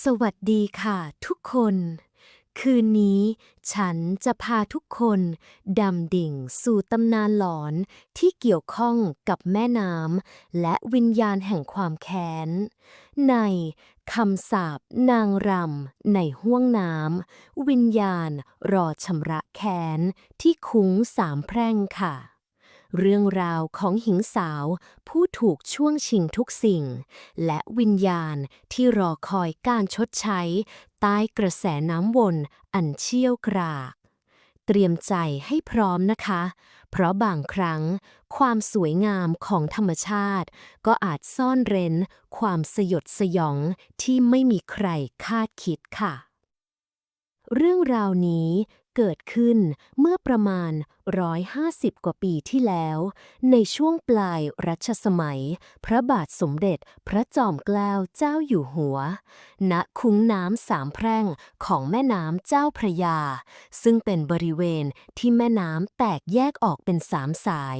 สวัสดีค่ะทุกคน คืนนี้ฉันจะพาทุกคนดำดิ่งสู่ตำนานหลอนที่เกี่ยวข้องกับแม่น้ำและวิญญาณแห่งความแค้น ในคำสาปนางรำในห้วงน้ำวิญญาณรอชำระแค้นที่คุ้งสามแพร่งค่ะ เรื่องราวของหญิงสาว ผู้ถูกช่วงชิงทุกสิ่ง และวิญญาณที่รอคอยการชดใช้ ใต้กระแสน้ำวนอันเชี่ยวกรากเตรียมใจให้พร้อมนะคะ เพราะบางครั้ง ความสวยงามของธรรมชาติ ก็อาจซ่อนเร้น ความสยดสยองที่ไม่มีใครคาดคิดค่ะ เรื่องราวนี้ เกิดขึ้นเมื่อประมาณ 150 กว่าปีที่แล้ว ในช่วงปลายรัชสมัย พระบาทสมเด็จพระจอมเกล้าเจ้าอยู่หัว ณคุ้งน้ำสามแพร่งของแม่น้ำเจ้าพระยา ซึ่งเป็นบริเวณที่แม่น้ำแตกแยกออกเป็นสามสาย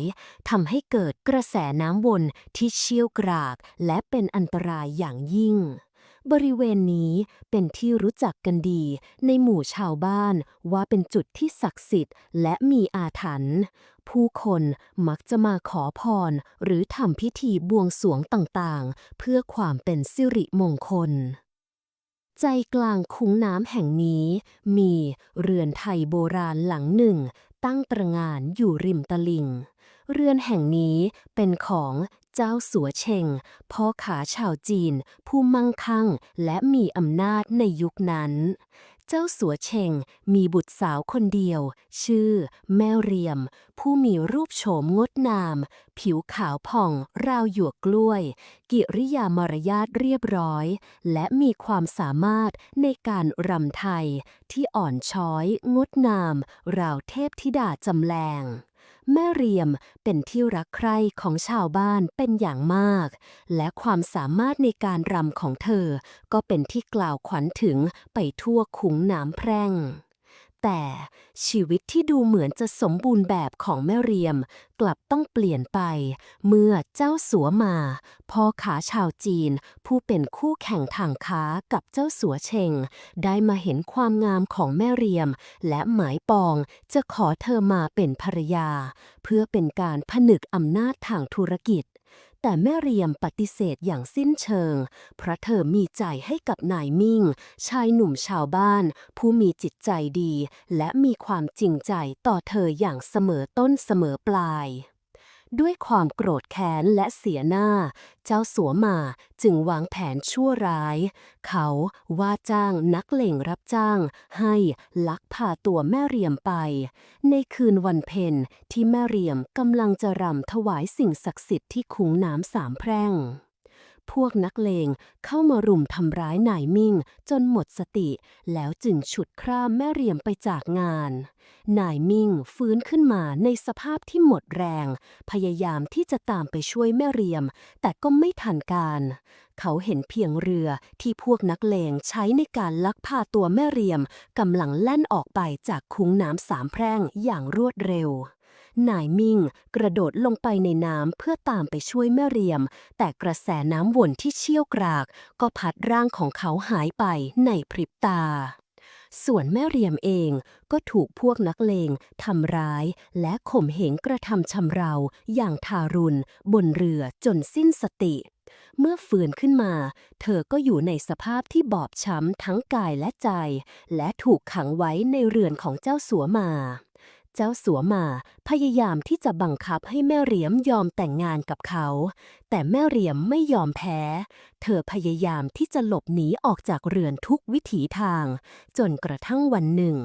ทำให้เกิดกระแสน้ำวนที่เชี่ยวกราก และเป็นอันตรายอย่างยิ่ง บริเวณนี้เป็นที่รู้จักกันดี ในหมู่ชาวบ้านว่าเป็นจุดที่ศักดิ์สิทธิ์และมีอาถรรพ์ผู้คนมักจะมาขอพร หรือทำพิธีบวงสรวงต่างๆ เพื่อความเป็นสิริมงคล ใจกลางคุ้งน้ำแห่งนี้ มีเรือนไทยโบราณหลังหนึ่ง ตั้งตระงานอยู่ริมตลิ่งเรือนแห่งนี้เป็นของ เจ้าสัวเชงพ่อขาชาวจีน ผู้มั่งคั่งและมีอำนาจในยุคนั้น เจ้าสัวเชงมีบุตรสาวคนเดียว ชื่อ แม่เรียม ผู้มีรูปโฉมงดงาม ผิวขาวผ่องราวหยวกกล้วย กิริยามารยาทเรียบร้อย และมีความสามารถในการรำไทย ที่อ่อนช้อย งดงาม ราวเทพธิดาจำแรง แม่เรียมเป็นที่รักใคร่ของชาวบ้านเป็นอย่างมาก และความสามารถในการรำของเธอ ก็เป็นที่กล่าวขวัญถึงไปทั่วคุ้งน้ำแพร่ง แต่ ชีวิตที่ดูเหมือนจะสมบูรณ์แบบของแม่เรียม กลับต้องเปลี่ยนไป เมื่อเจ้าสัวมาพ่อขาชาวจีน ผู้เป็นคู่แข่งทางค้ากับเจ้าสัวเชง ได้มาเห็นความงามของแม่เรียม และหมายปองจะขอเธอมาเป็นภรรยา เพื่อเป็นการผนึกอำนาจทางธุรกิจ แต่แม่เรียมปฏิเสธอย่างสิ้นเชิง เพราะเธอมีใจให้กับนายมิ่ง ชายหนุ่มชาวบ้าน ผู้มีจิตใจดี และมีความจริงใจต่อเธออย่างเสมอต้นเสมอปลาย ด้วยความโกรธแค้นและเสียหน้า เจ้าสัวมาจึงวางแผนชั่วร้าย เขาว่าจ้างนักเลงรับจ้าง ให้ลักพาตัวแม่เรียมไป ในคืนวันเพ็ญที่แม่เรียมกำลังจะรำถวายสิ่งศักดิ์สิทธิ์ที่คุ้งน้ำสามแพร่ง พวกนักเลงเข้ามารุมทำร้ายนายมิ่ง จนหมดสติ แล้วจึงฉุดคร่าแม่เรียมไปจากงาน นายมิ่งฟื้นขึ้นมาในสภาพที่หมดแรง พยายามที่จะตามไปช่วยแม่เรียม แต่ก็ไม่ทันการ เขาเห็นเพียงเรือที่พวกนักเลงใช้ในการลักพาตัวแม่เรียมกำลังแล่นออกไปจากคุ้งน้ำสามแพร่งอย่างรวดเร็ว นายมิ่ง กระโดดลงไปในน้ำเพื่อตามไปช่วยแม่เรียม แต่กระแสน้ำวนที่เชี่ยวกราก ก็พัดร่างของเขาหายไปในพริบตา ส่วนแม่เรียมเองก็ถูกพวกนักเลงทำร้าย และข่มเหงกระทำชำเรา อย่างทารุณ บนเรือจนสิ้นสติเมื่อฟื้นขึ้นมา เธอก็อยู่ในสภาพที่บอบช้ำทั้งกายและใจ และถูกขังไว้ในเรือนของเจ้าสัวมา เจ้าสัวมาพยายามที่จะบังคับให้แม่เหรียมยอมแต่งงานกับเขา แต่แม่เหรียมไม่ยอมแพ้ เธอพยายามที่จะหลบหนีออกจากเรือนทุกวิถีทาง จนกระทั่งวันหนึ่ง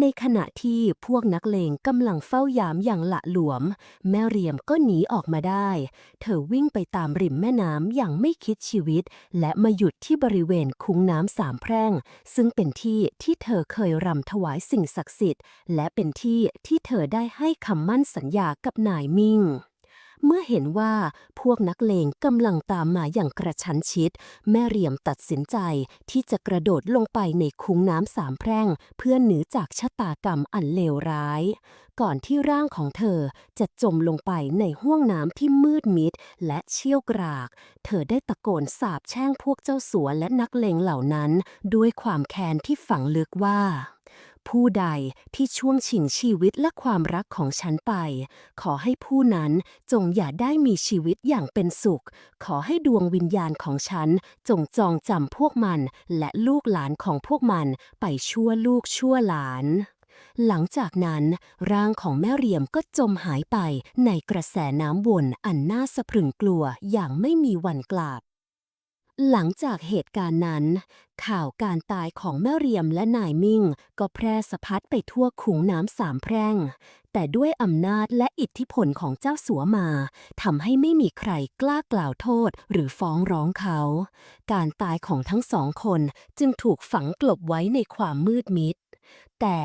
ในขณะที่พวกนักเลงกำลังเฝ้ายามอย่างละหลวม แม่เหรียมก็หนีออกมาได้ เธอวิ่งไปตามริมแม่น้ำอย่างไม่คิดชีวิต และมาหยุดที่บริเวณคุ้งน้ำสามแพร่ง ซึ่งเป็นที่ที่เธอเคยรำถวายสิ่งศักดิ์สิทธิ์ และเป็นที่ที่เธอได้ให้คำมั่นสัญญากับนายมิ่ง เมื่อเห็นว่าพวกนักเลงกำลังตามมาอย่างกระชั้นชิด แม่เรียมตัดสินใจที่จะกระโดดลงไปในคุ้งน้ำสามแพร่ง เพื่อหนีจากชะตากรรมอันเลวร้าย ก่อนที่ร่างของเธอจะจมลงไปในห้วงน้ำที่มืดมิดและเชี่ยวกราก เธอได้ตะโกนสาบแช่งพวกเจ้าสัวและนักเลงเหล่านั้น ด้วยความแค้นที่ฝังลึกว่า ผู้ใดที่ช่วงชิงชีวิตและความรักของฉันไป ขอให้ผู้นั้นจงอย่าได้มีชีวิตอย่างเป็นสุข ขอให้ดวงวิญญาณของฉันจงจองจำพวกมัน และลูกหลานของพวกมันไปชั่วลูกชั่วหลานหลังจากนั้น ร่างของแม่เรียมก็จมหายไปในกระแสน้ำวนอันน่าสะพรึงกลัวอย่างไม่มีวันกลับ หลังจากเหตุการณ์นั้น ข่าวการตายของแม่เรียมและนายมิ่ง ก็แพร่สะพัดไปทั่วขุงน้ำสามแพร่ง แต่ด้วยอำนาจและอิทธิพลของเจ้าสัวมาทำให้ไม่มีใครกล้ากล่าวโทษหรือฟ้องร้องเขา การตายของทั้งสองคนจึงถูกฝังกลบไว้ในความมืดมิด แต่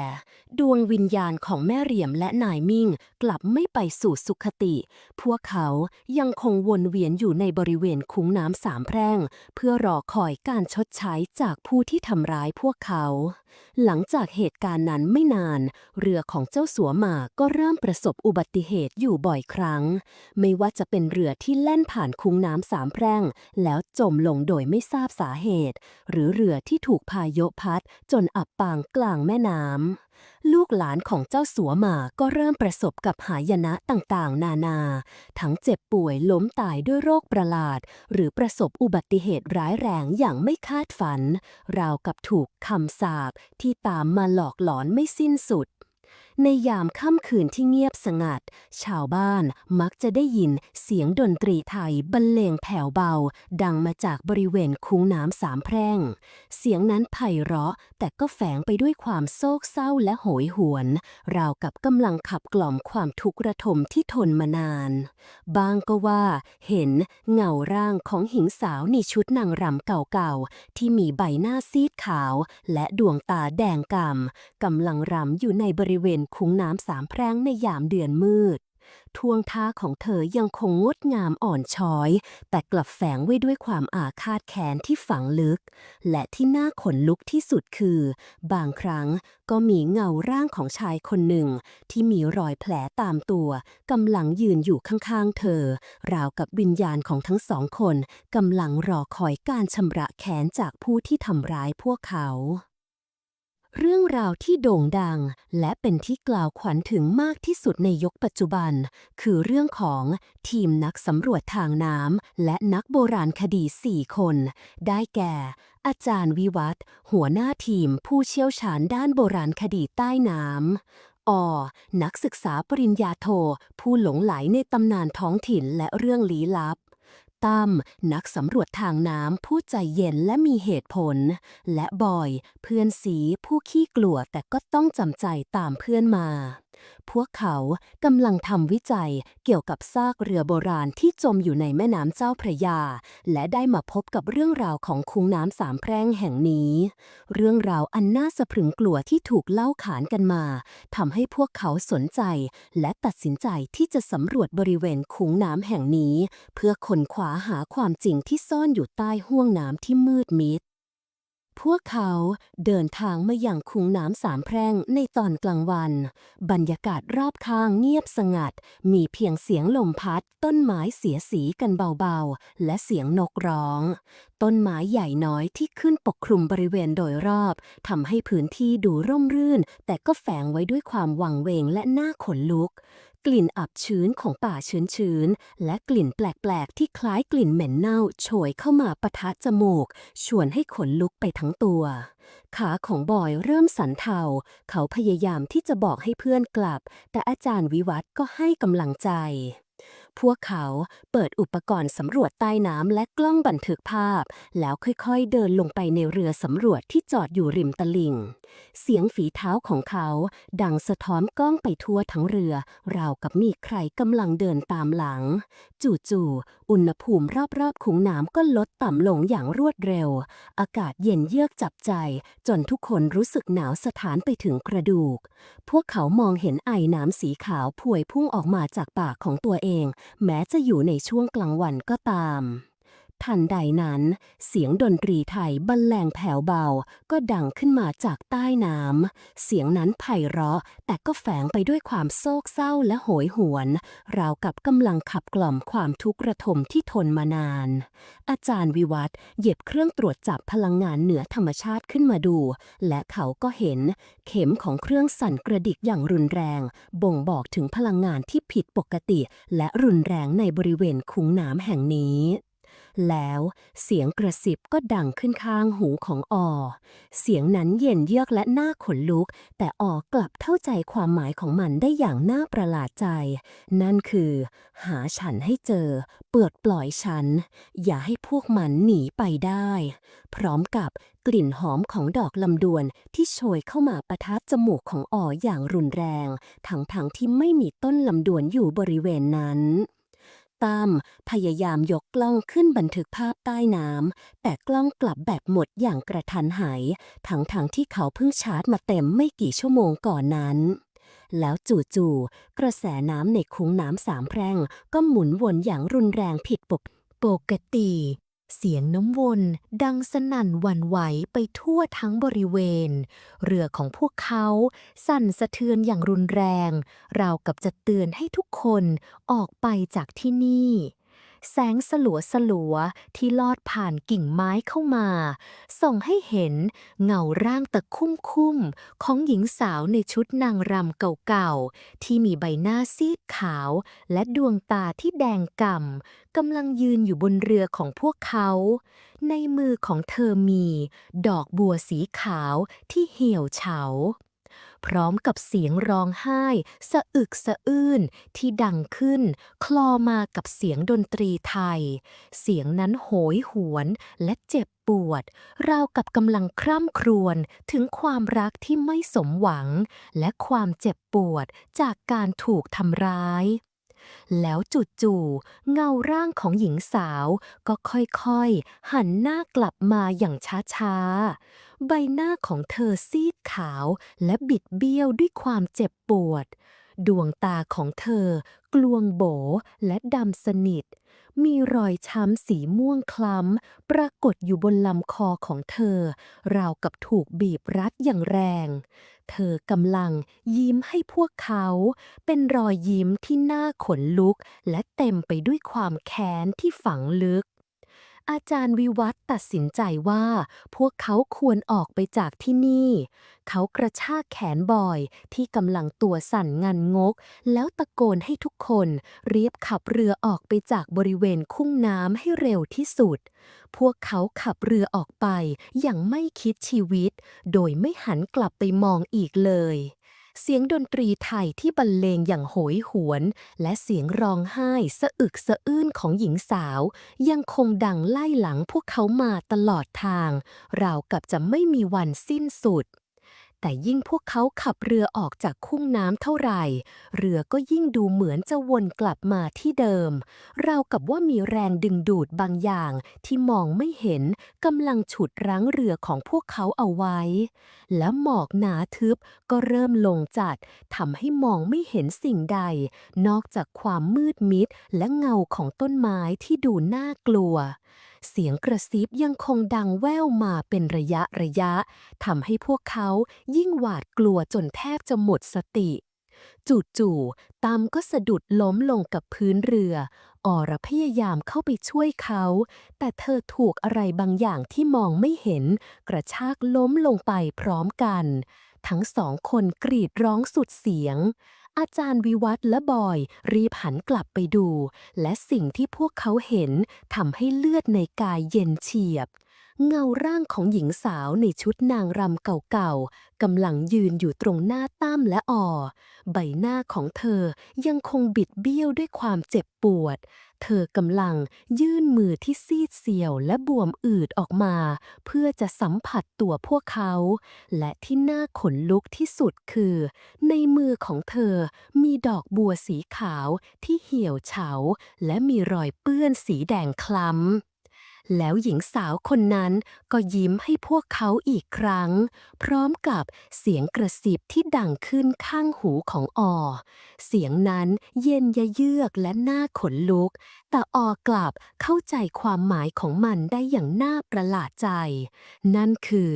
ดวงวิญญาณของแม่เหรียมและนายมิ่งกลับไม่ไปสู่สุขติ พวกเขายังคงวนเวียนอยู่ในบริเวณคุ้งน้ำสามแพร่ง เพื่อรอคอยการชดใช้จากผู้ที่ทำร้ายพวกเขา หลังจากเหตุการณ์นั้นไม่นาน เรือของเจ้าสัวหมาก็เริ่มประสบอุบัติเหตุอยู่บ่อยครั้ง ไม่ว่าจะเป็นเรือที่แล่นผ่านคุ้งน้ำสามแพร่ง แล้วจมลงโดยไม่ทราบสาเหตุ หรือเรือที่ถูกพายุพัดจนอับปางกลางแม่น้ำลูกหลานของเจ้าสัวหมาก็เริ่มประสบกับหายนะต่างๆ นานา ทั้งเจ็บป่วยล้มตายด้วยโรคประหลาด หรือประสบอุบัติเหตุร้ายแรงอย่างไม่คาดฝัน ราวกับถูกคำสาปที่ตามมาหลอกหลอนไม่สิ้นสุด ในยามค่ำคืนที่เงียบสงัด ชาวบ้านมักจะได้ยินเสียงดนตรีไทยบรรเลงแผ่วเบา ดังมาจากบริเวณคุ้งน้ำสามแพร่ง เสียงนั้นไพเราะ แต่ก็แฝงไปด้วยความโศกเศร้าและโหยหวน ราวกับกำลังขับกล่อมความทุกข์ระทมที่ทนมานาน บางก็ว่าเห็นเงาร่างของหญิงสาวในชุดนางรำเก่าๆ ที่มีใบหน้าซีดขาว และดวงตาแดงกำ่ำกำลังรำอยู่ในบริเวณคุ้งน้ำสามแพร่งในยามเดือนมืด ท่วงท่าของเธอยังคงงดงามอ่อนช้อย แต่กลับแฝงไว้ด้วยความอาฆาตแค้นที่ฝังลึก และที่น่าขนลุกที่สุดคือ บางครั้งก็มีเงาร่างของชายคนหนึ่ง ที่มีรอยแผลตามตัวกำลังยืนอยู่ข้างๆเธอ ราวกับวิญญาณของทั้งสองคนกำลังรอคอยการชำระแค้นจากผู้ที่ทำร้ายพวกเขา เรื่องราวที่โด่งดัง และเป็นที่กล่าวขวัญถึงมากที่สุดในยุคปัจจุบัน คือเรื่องของทีมนักสำรวจทางน้ำและนักโบราณคดี 4 คน ได้แก่ อาจารย์วิวัฒหัวหน้าทีมผู้เชี่ยวชาญด้านโบราณคดีใต้น้ำอ นักศึกษาปริญญาโท ผู้หลงไหลในตำนานท้องถิ่นและเรื่องลี้ลับ ตั้มนักสำรวจทางน้ำผู้ใจเย็นและมีเหตุผล และบอย เพื่อนสีผู้ขี้กลัวแต่ก็ต้องจำใจตามเพื่อนมา พวกเขากำลังทำวิจัยเกี่ยวกับซากเรือโบราณที่จมอยู่ในแม่น้ำเจ้าพระยา และได้มาพบกับเรื่องราวของคุ้งน้ำสามแพร่งแห่งนี้ เรื่องราวอันน่าสะพรึงกลัวที่ถูกเล่าขานกันมาทำให้พวกเขาสนใจ และตัดสินใจที่จะสำรวจบริเวณคุ้งน้ำแห่งนี้ เพื่อค้นคว้าหาความจริงที่ซ่อนอยู่ใต้ห้วงน้ำที่มืดมิด พวกเขาเดินทางมาอย่างคุ้งน้ำสามแพร่งในตอนกลางวัน บรรยากาศรอบข้างเงียบสงัด มีเพียงเสียงลมพัด ต้นไม้เสียสีกันเบาๆ และเสียงนกร้อง ต้นไม้ใหญ่น้อยที่ขึ้นปกคลุมบริเวณโดยรอบทำให้พื้นที่ดูร่มรื่น แต่ก็แฝงไว้ด้วยความวังเวงและน่าขนลุก กลิ่นอับชื้นของป่าชื้นๆ และกลิ่นแปลกๆ ที่คล้ายกลิ่นเหม็นเน่าโชยเข้ามาปะทะจมูก ชวนให้ขนลุกไปทั้งตัว ขาของบอยเริ่มสันเทา เขาพยายามที่จะบอกให้เพื่อนกลับ แต่อาจารย์วิวัฒก็ให้กำลังใจ พวกเขาเปิดอุปกรณ์สำรวจใต้น้ำและกล้องบันทึกภาพ แล้วค่อยๆเดินลงไปในเรือสำรวจที่จอดอยู่ริมตลิ่ง เสียงฝีเท้าของเขา ดังสะท้อนกล้องไปทั่วทั้งเรือ ราวกับมีใครกำลังเดินตามหลัง จู่ๆอุณหภูมิรอบๆขุงน้ำก็ลดต่ำลงอย่างรวดเร็ว อากาศเย็นเยือกจับใจ จนทุกคนรู้สึกหนาวสถานไปถึงกระดูก พวกเขามองเห็นไอน้ำสีขาวพวยพุ่งออกมาจากปากของตัวเองแม้จะอยู่ในช่วงกลางวันก็ตาม ทันใดนั้น เสียงดนตรีไทยบรรเลงแผ่วเบา ก็ดังขึ้นมาจากใต้น้ำ เสียงนั้นไพเราะ แต่ก็แฝงไปด้วยความโศกเศร้าและโหยหวน ราวกับกำลังขับกล่อมความทุกข์ระทมที่ทนมานาน อาจารย์วิวัฒเหยียบเครื่องตรวจจับพลังงานเหนือธรรมชาติขึ้นมาดู และเขาก็เห็น เข็มของเครื่องสั่นกระดิกอย่างรุนแรง บ่งบอกถึงพลังงานที่ผิดปกติ และรุนแรงในบริเวณคุ้งน้ำแห่งนี้ แล้วเสียงกระซิบก็ดังขึ้นข้างหูของออ เสียงนั้นเย็นเยือกและน่าขนลุก แต่ออกลับเข้าใจความหมายของมันได้อย่างน่าประหลาดใจ นั่นคือ หาฉันให้เจอ เปิดปล่อยฉัน อย่าให้พวกมันหนีไปได้ พร้อมกับกลิ่นหอมของดอกลำดวนที่โชยเข้ามาประทับจมูกของอออย่างรุนแรง ทั้งๆทที่ไม่มีต้นลำดวนอยู่บริเวณนั้น ตั้มพยายามยกกล้องขึ้นบันทึกภาพใต้น้ำ แต่กล้องกลับแบตหมดอย่างกระทันหันทั้งๆทที่เขาเพิ่งชาร์จมาเต็มไม่กี่ชั่วโมงก่อนนั้น แล้วจู่ๆ กระแสน้ำในคุ้งน้ำสามแพร่งก็หมุนวนอย่างรุนแรงผิดปกปกติ เสียงน้ำวนดังสนั่นหวั่นไหวไปทั่วทั้งบริเวณ เรือของพวกเขาสั่นสะเทือนอย่างรุนแรง ราวกับจะเตือนให้ทุกคนออกไปจากที่นี่ แสงสลัวสลัวที่ลอดผ่านกิ่งไม้เข้ามา ส่องให้เห็นเงาร่างตะคุ่มคุ้มของหญิงสาวในชุดนางรำเก่าๆ ที่มีใบหน้าซีดขาว และดวงตาที่แดงก่ำกำลังยืนอยู่บนเรือของพวกเขา ในมือของเธอมี ดอกบัวสีขาวที่เหี่ยวเฉา พร้อมกับเสียงร้องไห้ สะอึกสะอื้นที่ดังขึ้น คลอมากับเสียงดนตรีไทย เสียงนั้นโหยหวนและเจ็บปวด ราวกับกำลังคร่ำครวญถึงความรักที่ไม่สมหวัง และความเจ็บปวดจากการถูกทำร้าย แล้วจู่ๆเงาร่างของหญิงสาวก็ค่อยๆ หันหน้ากลับมาอย่างช้าๆ ใบหน้าของเธอซีดขาวและบิดเบี้ยวด้วยความเจ็บปวด ดวงตาของเธอกลวงโบและดำสนิท มีรอยช้ำสีม่วงคล้ำ ปรากฏอยู่บนลำคอของเธอ ราวกับถูกบีบรัดอย่างแรง เธอกำลังยิ้มให้พวกเขา เป็นรอยยิ้มที่น่าขนลุก และเต็มไปด้วยความแค้นที่ฝังลึก อาจารย์วิวัฒตัดสินใจว่า พวกเขาควรออกไปจากที่นี่ เขากระชากแขนบอยที่กำลังตัวสั่นงันงก แล้วตะโกนให้ทุกคนเรียบขับเรือออกไปจากบริเวณคุ้งน้ำให้เร็วที่สุด พวกเขาขับเรือออกไปอย่างไม่คิดชีวิต โดยไม่หันกลับไปมองอีกเลย เสียงดนตรีไทยที่บรรเลงอย่างโหยหวน และเสียงร้องไห้สะอึกสะอื้นของหญิงสาว ยังคงดังไล่หลังพวกเขามาตลอดทาง ราวกับจะไม่มีวันสิ้นสุด แต่ยิ่งพวกเขาขับเรือออกจากคุ้งน้ำเท่าไหร่ เรือก็ยิ่งดูเหมือนจะวนกลับมาที่เดิม เรากับว่ามีแรงดึงดูดบางอย่างที่มองไม่เห็นกำลังฉุดรั้งเรือของพวกเขาเอาไว้ และหมอกหนาทึบก็เริ่มลงจัดทำให้มองไม่เห็นสิ่งใด นอกจากความมืดมิดและเงาของต้นไม้ที่ดูน่ากลัว เสียงกระซิบยังคงดังแว่วมาเป็นระยะระยะทำให้พวกเขายิ่งหวาดกลัวจนแทบจะหมดสติ จู่ๆตามก็สะดุดล้มลงกับพื้นเรือ อรพยายามเข้าไปช่วยเขา แต่เธอถูกอะไรบางอย่างที่มองไม่เห็น กระชากล้มลงไปพร้อมกัน ทั้งสองคนกรีดร้องสุดเสียง อาจารย์วิวัฒและบอย รีบหันกลับไปดู และสิ่งที่พวกเขาเห็นทำให้เลือดในกายเย็นเฉียบ เงาร่างของหญิงสาวในชุดนางรำเก่าๆกำลังยืนอยู่ตรงหน้าตั้มและออ ใบหน้าของเธอยังคงบิดเบี้ยวด้วยความเจ็บปวด เธอกำลังยื่นมือที่ซีดเซียวและบวมอืดออกมา เพื่อจะสัมผัสตัวพวกเขา และที่น่าขนลุกที่สุดคือ ในมือของเธอมีดอกบัวสีขาวที่เหี่ยวเฉา และมีรอยเปื้อนสีแดงคล้ำ แล้วหญิงสาวคนนั้นก็ยิ้มให้พวกเขาอีกครั้ง พร้อมกับเสียงกระซิบที่ดังขึ้นข้างหูของออ เสียงนั้นเย็นยะเยือกและน่าขนลุก แต่ออกลับเข้าใจความหมายของมันได้อย่างน่าประหลาดใจ นั่นคือ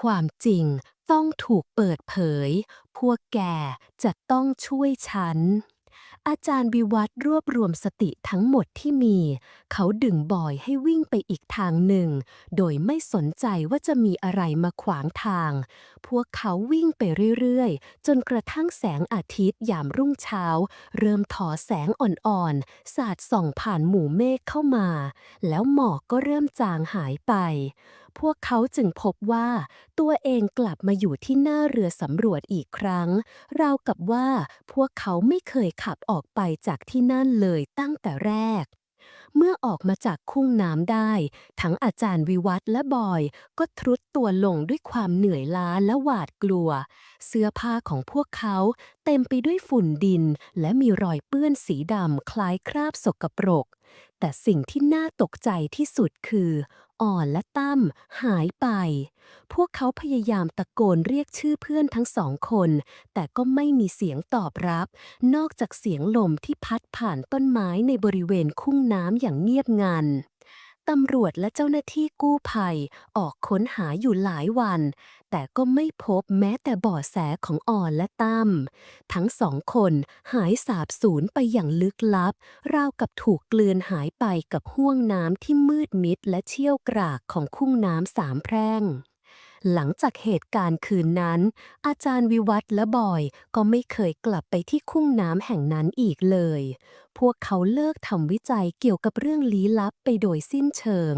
ความจริงต้องถูกเปิดเผย พวกแกจะต้องช่วยฉัน อาจารย์วิวัฒน์รวบรวมสติทั้งหมดที่มี เขาดึงบอยให้วิ่งไปอีกทางหนึ่ง โดยไม่สนใจว่าจะมีอะไรมาขวางทาง พวกเขาวิ่งไปเรื่อยๆ จนกระทั่งแสงอาทิตย์ยามรุ่งเช้า เริ่มถอแสงอ่อนๆ สาดส่องผ่านหมู่เมฆเข้ามา แล้วหมอกก็เริ่มจางหายไปพวกเขาจึงพบว่า ตัวเองกลับมาอยู่ที่หน้าเรือสำรวจอีกครั้ง ราวกับว่าพวกเขาไม่เคยขับออกไปจากที่นั่นเลยตั้งแต่แรก เมื่อออกมาจากคุ้งน้ำได้ ทั้งอาจารย์วิวัฒและบอย ก็ทรุดตัวลงด้วยความเหนื่อยล้าและหวาดกลัว เสื้อผ้าของพวกเขาเต็มไปด้วยฝุ่นดิน และมีรอยเปื้อนสีดำคล้ายคราบสกปรกแต่สิ่งที่น่าตกใจที่สุดคือ อ่อนและตั้มหายไป พวกเขาพยายามตะโกนเรียกชื่อเพื่อนทั้งสองคน แต่ก็ไม่มีเสียงตอบรับ นอกจากเสียงลมที่พัดผ่านต้นไม้ในบริเวณคุ้งน้ำอย่างเงียบงันตำรวจและเจ้าหน้าที่กู้ภัยออกค้นหาอยู่หลายวัน แต่ก็ไม่พบแม้แต่เบาะแสของอ่อนและตั้มทั้งสองคนหายสาบสูญไปอย่างลึกลับ ราวกับถูกกลืนหายไปกับห้วงน้ำที่มืดมิดและเชี่ยวกรากของคุ้งน้ำสามแพร่งหลังจากเหตุการณ์คืนนั้น อาจารย์วิวัฒน์และบอยก็ไม่เคยกลับไปที่คุ้งน้ำแห่งนั้นอีกเลย พวกเขาเลิกทำวิจัยเกี่ยวกับเรื่องลี้ลับไปโดยสิ้นเชิง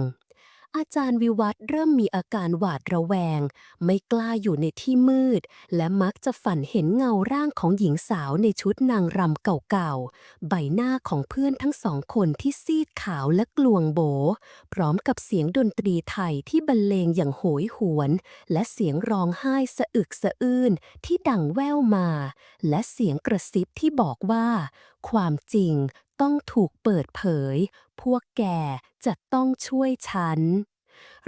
อาจารย์วิวัฒน์เริ่มมีอาการหวาดระแวง ไม่กล้าอยู่ในที่มืด และมักจะฝันเห็นเงาร่างของหญิงสาวในชุดนางรำเก่าๆ ใบหน้าของเพื่อนทั้งสองคนที่ซีดขาวและกลวงโบ พร้อมกับเสียงดนตรีไทยที่บรรเลงอย่างโหยหวน และเสียงร้องไห้สะอึกสะอื้นที่ดังแว่วมา และเสียงกระซิบที่บอกว่า ความจริงต้องถูกเปิดเผย พวกแกจะต้องช่วยฉัน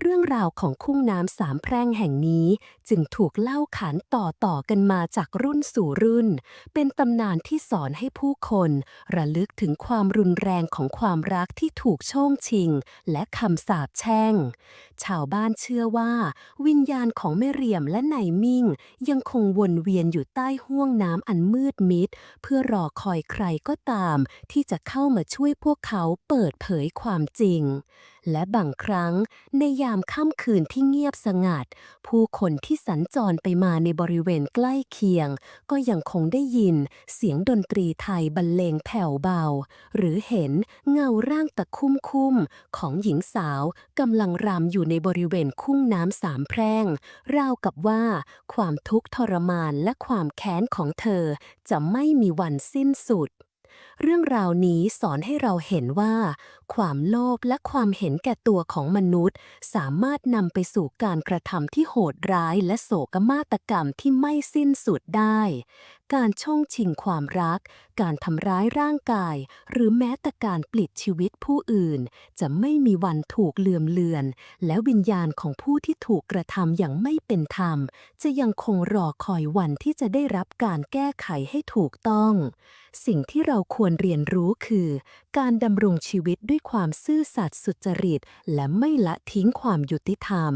เรื่องราวของคุ้งน้ำสามแพร่งแห่งนี้จึงถูกเล่าขานต่อต่อกันมาจากรุ่นสู่รุ่น เป็นตำนานที่สอนให้ผู้คน ระลึกถึงความรุนแรงของความรักที่ถูกโช่งชิง และคำสาปแช่ง ชาวบ้านเชื่อว่า วิญญาณของแม่เรียมและนายมิ่ง ยังคงวนเวียนอยู่ใต้ห้วงน้ำอันมืดมิด เพื่อรอคอยใครก็ตาม ที่จะเข้ามาช่วยพวกเขาเปิดเผยความจริง และบางครั้งในยามค่ำคืนที่เงียบสงัด ผู้คนที่สัญจรไปมาในบริเวณใกล้เคียง ก็ยังคงได้ยินเสียงดนตรีไทยบรรเลงแผ่วเบา หรือเห็นเงาร่างตะคุ่มคุ่มของหญิงสาวกำลังรำอยู่ในบริเวณคุ้งน้ำสามแพร่ง ราวกับว่าความทุกข์ทรมานและความแค้นของเธอจะไม่มีวันสิ้นสุด เรื่องราวนี้สอนให้เราเห็นว่า ความโลภและความเห็นแก่ตัวของมนุษย์ สามารถนำไปสู่การกระทำที่โหดร้ายและโศกมาตกรรมที่ไม่สิ้นสุดได้การช่องชิงความรัก การทำร้ายร่างกาย หรือแม้แต่การปลิดชีวิตผู้อื่น จะไม่มีวันถูกเลือมเลือน และวิญญาณของผู้ที่ถูกกระทำอย่างไม่เป็นธรรม จะยังคงรอคอยวันที่จะได้รับการแก้ไขให้ถูกต้อง สิ่งที่เราควรเรียนรู้คือ การดำรงชีวิตด้วยความซื่อสัตย์สุจริต และไม่ละทิ้งความยุติธรรม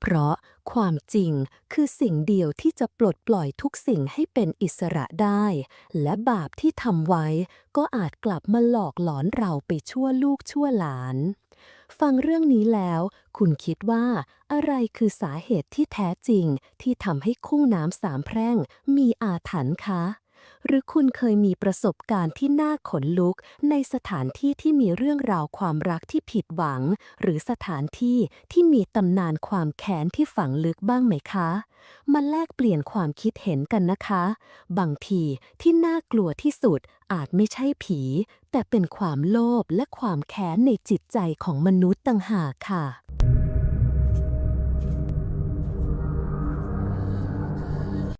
เพราะความจริงคือสิ่งเดียวที่จะปลดปล่อยทุกสิ่งให้เป็นอิสระได้ และบาปที่ทำไว้ก็อาจกลับมาหลอกหลอนเราไปชั่วลูกชั่วหลาน ฟังเรื่องนี้แล้ว คุณคิดว่าอะไรคือสาเหตุที่แท้จริงที่ทำให้คุ้งน้ำสามแพร่งมีอาถรรพ์คะ หรือคุณเคยมีประสบการณ์ที่น่าขนลุก ในสถานที่ที่มีเรื่องราวความรักที่ผิดหวัง หรือสถานที่ที่มีตำนานความแค้นที่ฝังลึกบ้างไหมคะ มาแลกเปลี่ยนความคิดเห็นกันนะคะ บางทีที่น่ากลัวที่สุดอาจไม่ใช่ผี แต่เป็นความโลภและความแค้นในจิตใจของมนุษย์ต่างหากค่ะ